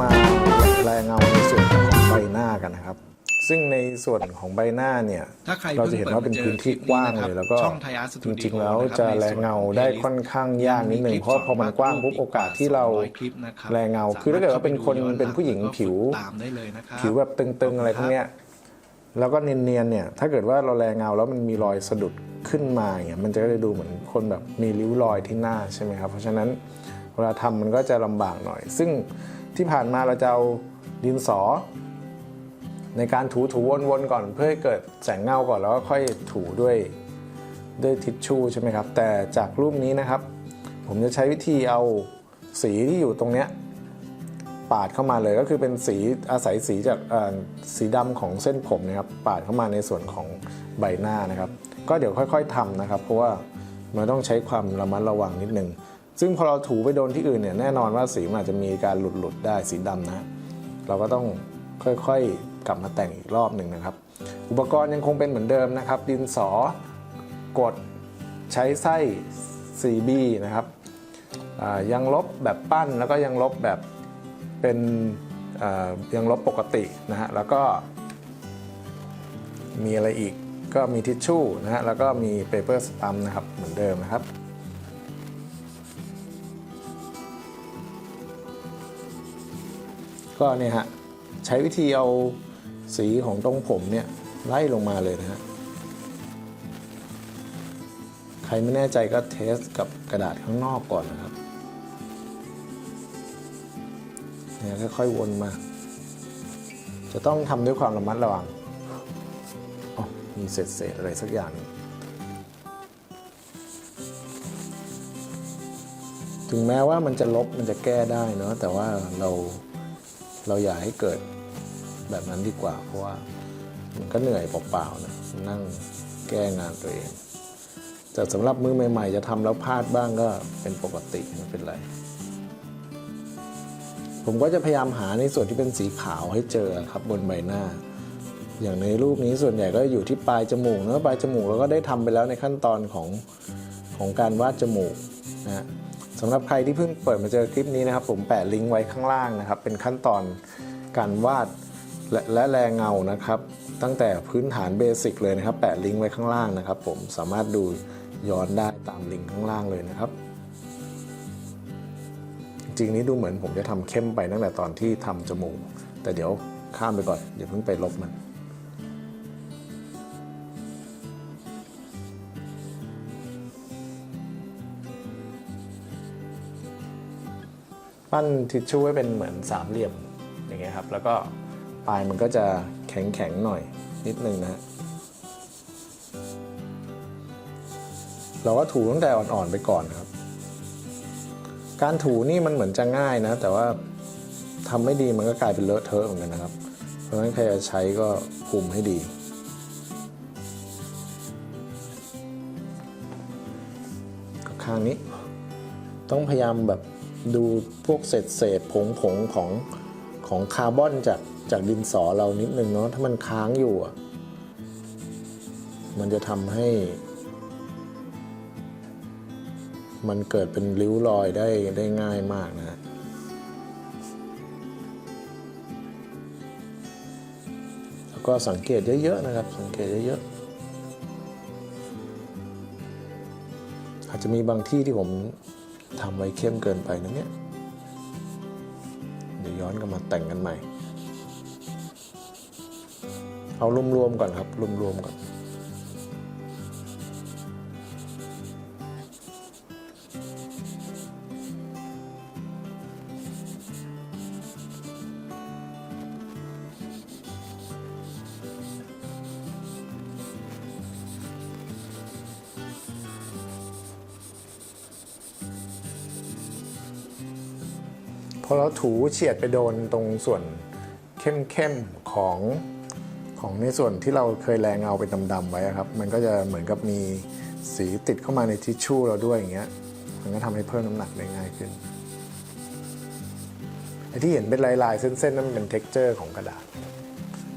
มาแรงเงาในส่วนของใบหน้ากันนะครับ ซึ่งในส่วนของใบหน้าเนี่ยถ้าใครเราจะเห็นว่าเป็นพื้นที่กว้างเลยแล้วก็ช่องไทยอาร์ตสจตูดิริงโอๆแล้วนะครับจะในส่วนแรงเงาของได้ playlist ค่อนข้างยากนิดหนึ่งเพราะพอมันกว้างปุ๊บโอกาสที่เราคลิปนะครับแรงเงา คือถ้าเกิดว่าเป็นคนเป็นผู้หญิงผิวตามได้เลยนะครับผิวแบบตึงๆอะไรพวกเนี้ยแล้วก็เนียนๆเนี่ยถ้าเกิดว่าเราแรงเงาแล้วมันมีรอยสะดุดขึ้นมาอย่างเงี้ยมันจะได้ดูเหมือนคนแบบมีริ้วรอยที่หน้าใช่ไหมครับเพราะฉะนั้นเวลาทำมันก็จะลำบากหน่อย ซึ่ง ที่ผ่านมาเราจะเอาดินสอ ในการถูถูวนๆก่อนเพื่อให้เกิดแสงเงาก่อนแล้วก็ค่อยถูด้วยด้วยทิชชู่ใช่ไหมครับ แต่จากรูปนี้นะครับ ผมจะใช้วิธีเอาสีที่อยู่ตรงเนี้ยปาดเข้ามาเลยก็คือเป็นสีอาศัยสีจากสีดำของเส้นผมนะครับ ปาดเข้ามาในส่วนของใบหน้านะครับ ก็เดี๋ยวค่อย ๆทำนะครับ เพราะว่ามันต้องใช้ความระมัดระวังนิดนึง ซึ่งพอเราถูไปโดนที่อื่นเนี่ยแน่นอนว่าสีมันอาจจะมีการหลุดๆได้สีดำนะ เราก็ต้องค่อยๆกลับมาแต่งอีกรอบหนึ่งนะครับ อุปกรณ์ยังคงเป็นเหมือนเดิมนะครับ ดินสอกดใช้ไส้ 4B นะครับยังลบแบบปั้นแล้วก็ยังลบแบบเป็นยังลบปกตินะฮะแล้วก็มีอะไรอีกก็มีทิชชู่นะฮะแล้วก็มีเปเปอร์สตัมนะครับเหมือนเดิมนะครับ ก็เนี่ยฮะใช้วิธีเอาสีของตรงผมเนี่ยไล่ลงมาเลยนะฮะใครไม่แน่ใจก็เทสกับกระดาษข้างนอกก่อนนะครับเนี่ยค่อยๆวนมา จะต้องทำด้วยความระมัดระวังอ๋อมีเศษๆอะไรสักอย่าง ถึงแม้ว่ามันจะลบมันจะแก้ได้เนอะแต่ว่าเรา เราอยากให้เกิดแบบนั้นดีกว่า เพราะว่ามันก็เหนื่อยเปล่าๆนะนั่งแก้งานตัวเอง แต่สำหรับมือใหม่ ๆ จะทำแล้วพลาดบ้างก็เป็นปกติไม่เป็นไร ผมก็จะพยายามหาในส่วนที่เป็นสีขาวให้เจอครับบนใบหน้า อย่างในรูปนี้ส่วนใหญ่ก็อยู่ที่ปลายจมูกเนอะปลายจมูกเราก็ได้ทำไปแล้วในขั้นตอนของของการวาดจมูกนะ สำหรับใครที่เพิ่งเปิดมาเจอคลิปนี้นะครับ ผมแปะลิงก์ไว้ข้างล่างนะครับ เป็นขั้นตอนการวาดและและแรงเงานะครับ ตั้งแต่พื้นฐานเบสิกเลยนะครับ แปะลิงก์ไว้ข้างล่างนะครับ ผมสามารถดูย้อนได้ตามลิงก์ข้างล่างเลยนะครับ จริงนี้ดูเหมือนผมจะทำเข้มไปตั้งแต่ตอนที่ทำจมูก แต่เดี๋ยวข้ามไปก่อนอย่าเพิ่งไปลบมัน ปั้นทิชชู่ให้เป็นเหมือนสามเหลี่ยมอย่างเงี้ยครับ แล้วก็ปลายมันก็จะแข็งๆหน่อยนิดนึงนะเราก็ถูตั้งแต่อ่อนๆไปก่อนครับ การถูนี่มันเหมือนจะง่ายนะ แต่ว่าทำไม่ดีมันก็กลายเป็นเลอะเทอะเหมือนกันนะครับ เพราะฉะนั้นใครจะใช้ก็คุมให้ดีกับข้างนี้ ต้องพยายามแบบ ดูพวกเศษเศษผงผงของของคาร์บอนจากจากดินสอเรานิดนึงเนาะถ้ามันค้างอยู่อะมันจะทำให้ มันเกิดเป็นริ้วรอยได้ได้ง่ายมากนะฮะแล้วก็สังเกตเยอะ ๆ นะครับ สังเกตเยอะ ๆ อาจจะมีบางที่ที่ผม ทำไว้เข้มเกินไปนะเนี่ย เดี๋ยวย้อนกลับมาแต่งกันใหม่ เอารวมๆก่อนครับรวมๆก่อน อเราถูเฉียดไปโดนตรงส่วนเข้มๆของของในส่วนที่เราเคยแรงเงาไปดำๆไว้ครับ มันก็จะเหมือนกับมีสีติดเข้ามาในทิชชู่เราด้วยอย่างเงี้ย มันก็ทำให้เพิ่มน้ำหนักได้ง่ายขึ้นไอ้ที่เห็นเป็นลายๆ เส้นๆนั่นมันเป็นเท็กเจอร์ของกระดาษ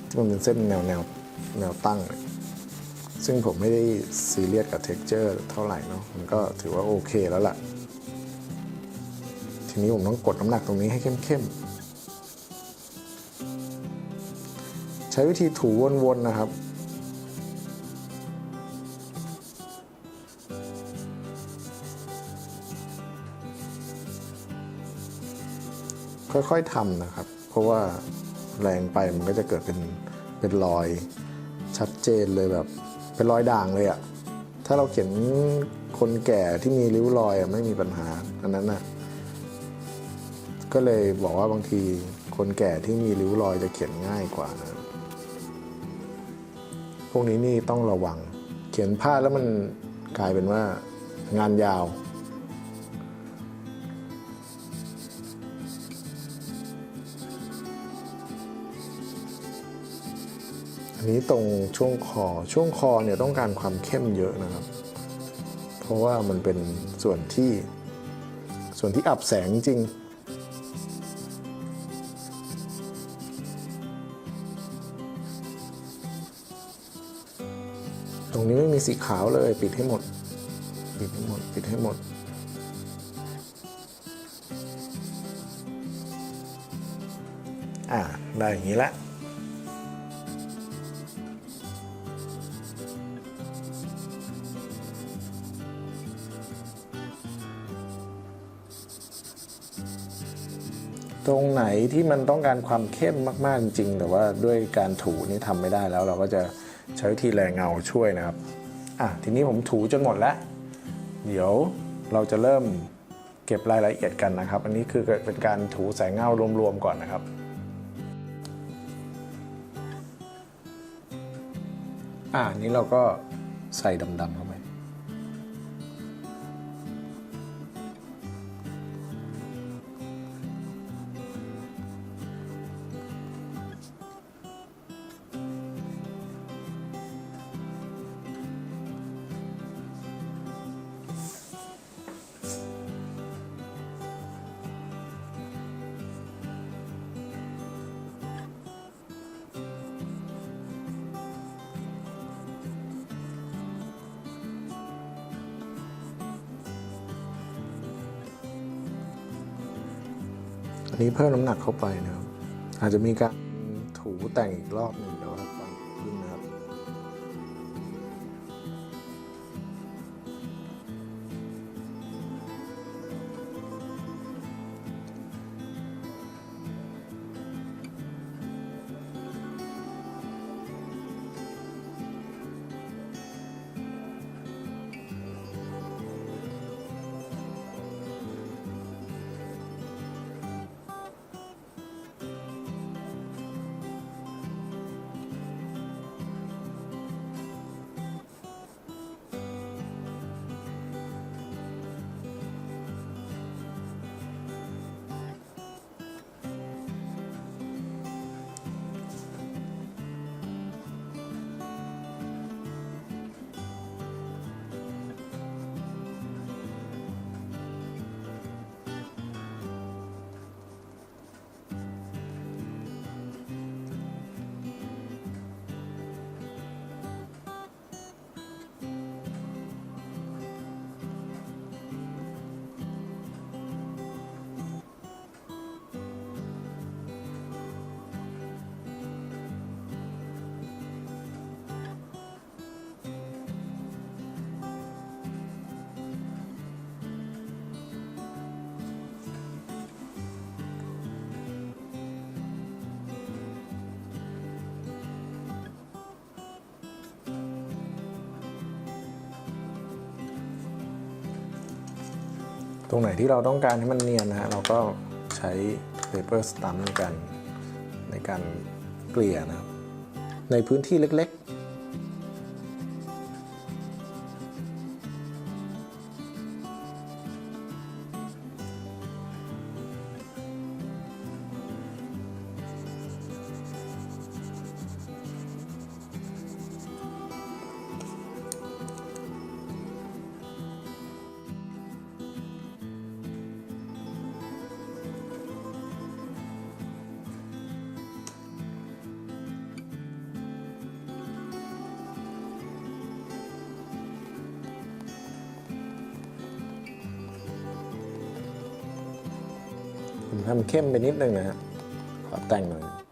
ที่มันเป็นเส้นแนวแนวแนวตั้ง ซึ่งผมไม่ได้ซีเรียสกับเท็กเจอร์เท่าไหร่เนาะมันก็ถือว่าโอเคแล้วล่ะ ทีนี้ผมต้องกดน้ำหนักตรงนี้ให้เข้มๆ ใช้วิธีถูวนๆนะครับ ค่อยๆทำนะครับ เพราะว่าแรงไปมันก็จะเกิดเป็นเป็นรอยชัดเจนเลยแบบ เป็นรอยด่างเลยอะถ้าเราเขียนคนแก่ที่มีริ้วรอยอะไม่มีปัญหาอันนั้นนะ ก็เลยบอกว่าบางทีคนแก่ที่มีริ้วรอยจะเขียนง่ายกว่านะพวกนี้นี่ต้องระวัง เขียนพลาดแล้วมันกลายเป็นว่างานยาวอันนี้ตรงช่วงคอช่วงคอเนี่ยต้องการความเข้มเยอะนะครับ เพราะว่ามันเป็นส่วนที่ส่วนที่อับแสงจริง ตรงนี้ไม่มีสีขาวเลยปิดให้หมด ปิดให้หมด ปิดให้หมด อ่า ได้อย่างนี้ละตรงไหนที่มันต้องการความเข้มมาก ๆ จริง แต่ว่าด้วยการถูนี่ทำไม่ได้แล้วเราก็จะ ใช้วิธีแรงเงาช่วยนะครับอะทีนี้ผมถูจนหมดแล้ว เดี๋ยวเราจะเริ่มเก็บรายละเอียดกันนะครับ อันนี้คือเป็นการถูสายเงารวมๆก่อนนะครับอ่านี้เราก็ใส่ดำๆครับ อันนี้เพิ่มน้ำหนักเข้าไปนะครับ อาจจะมีการถูแต่งอีกรอบหนึ่ง ตรงไหนที่เราต้องการให้มันเนียนนะฮะเราก็ใช้ paper stamp ในการในการเกลี่ยนะครับในพื้นที่เล็ก ทำเข้มไปนิดนึงนะฮะขอแต่งหน่อย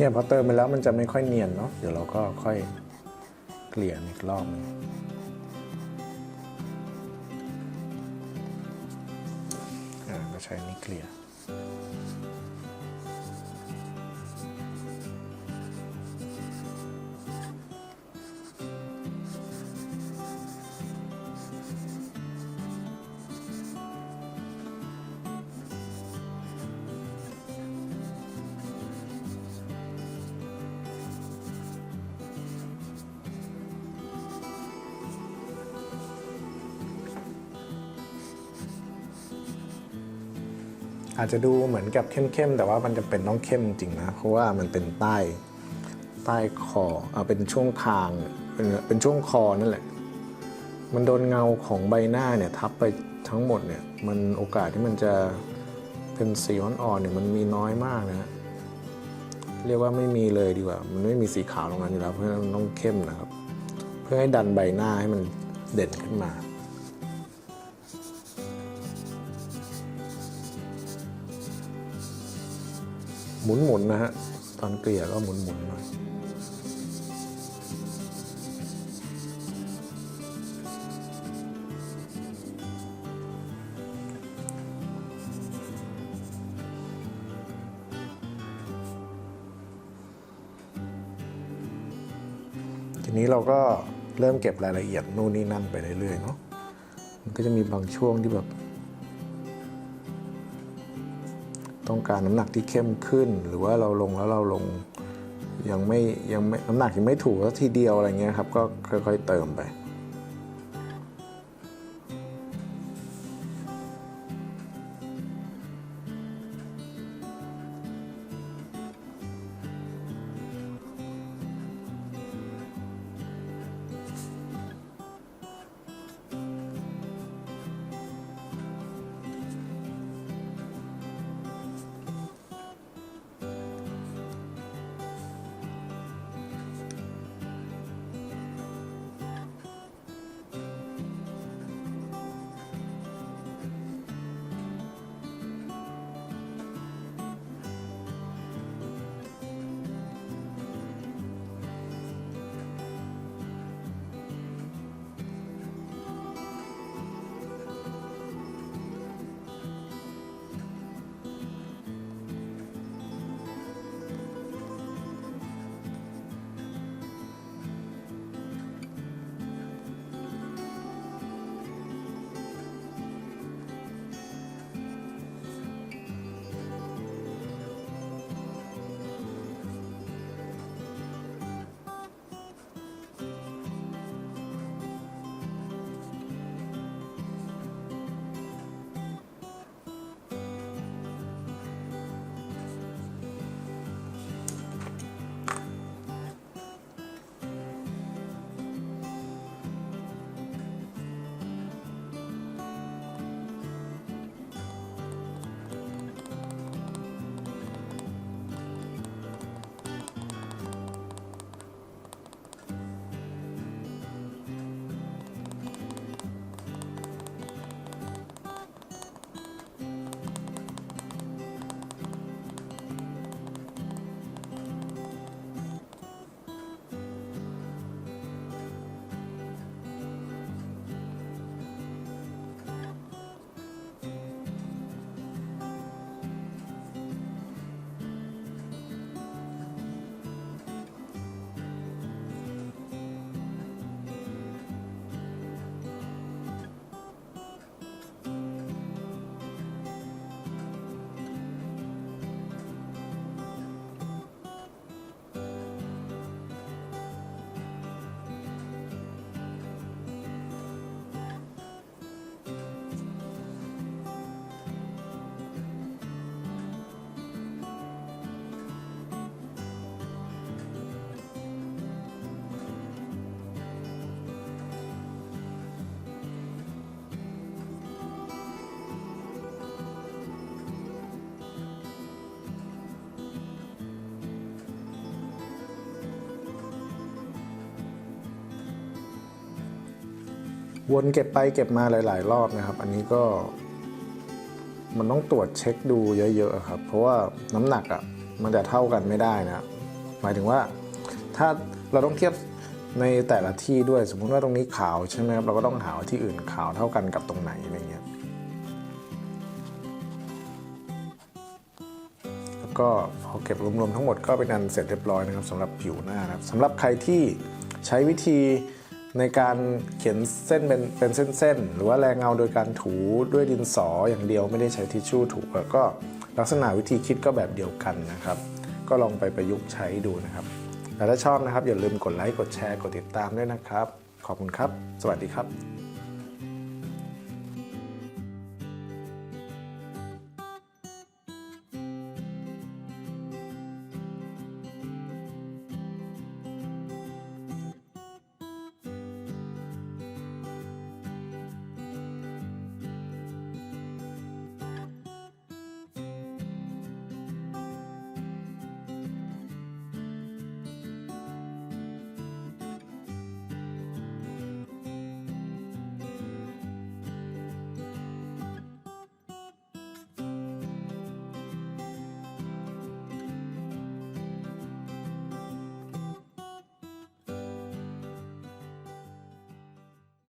เนี่ยพอเติมไปแล้วมันจะไม่ค่อยเนียนเนาะเดี๋ยวเราก็ค่อยเกลี่ยอีกรอบหนึงอ่าก็ใช้นี่เกลี่ย อาจจะดูเหมือนกับเข้มๆแต่ว่ามันจะเป็นต้องเข้มจริงนะเพราะว่ามันเป็นใต้ใต้คออ่าเป็นช่วงคางเป็นเป็นช่วงคอนั่นแหละ มันโดนเงาของใบหน้าเนี่ยทับไปทั้งหมดเนี่ยมันโอกาสที่มันจะเป็นสีอ่อนๆเนี่ยมันมีน้อยมากนะเรียกว่าไม่มีเลยดีกว่า มันไม่มีสีขาวตรงนั้นอยู่แล้วเพราะฉะนั้นต้องเข้มนะครับ เพื่อให้ดันใบหน้าให้มันเด่นขึ้นมา หมุนๆนะฮะ ตอนเกลี่ยก็หมุนๆหน่อยทีนี้เราก็เริ่มเก็บรายละเอียดนู่นนี่นั่นไปเรื่อยๆเนาะมันก็จะมีบางช่วงที่แบบ ต้องการน้ำหนักที่เข้มขึ้น หรือว่าเราลงแล้วเราลงยังไม่ยังไม่น้ำหนักยังไม่ถูกสักทีเดียวอะไรเงี้ยครับก็ค่อยๆเติมไป วนเก็บไปเก็บมาหลาย ๆ รอบนะครับ อันนี้ก็มันต้องตรวจเช็คดูเยอะๆครับ เพราะว่าน้ำหนักอะ่ะมันจะเท่ากันไม่ได้นะ หมายถึงว่าถ้าเราต้องเทียบในแต่ละที่ด้วย สมมุติว่าตรงนี้ขาวใช่ไหมครับ เราก็ต้องหาว่าที่อื่นขาวเท่ากันกับตรงไหนอะไรเงี้ย แล้วก็พอเก็บรวมๆทั้งหมดก็เป็นอันเสร็จเรียบร้อยนะครับสำหรับผิวหน้านะครับสำหรับใครที่ใช้วิธี ในการเขียนเส้นเป็นเป็นเส้นๆ หรือว่าแรงเงาโดยการถูด้วยดินสออย่างเดียวไม่ได้ใช้ทิชชู่ถูก็ลักษณะวิธีคิดก็แบบเดียวกันนะครับ ก็ลองไปประยุกต์ใช้ดูนะครับแต่ถ้าชอบนะครับอย่าลืมกดไลค์กดแชร์กดติดตามด้วยนะครับ ขอบคุณครับ สวัสดีครับ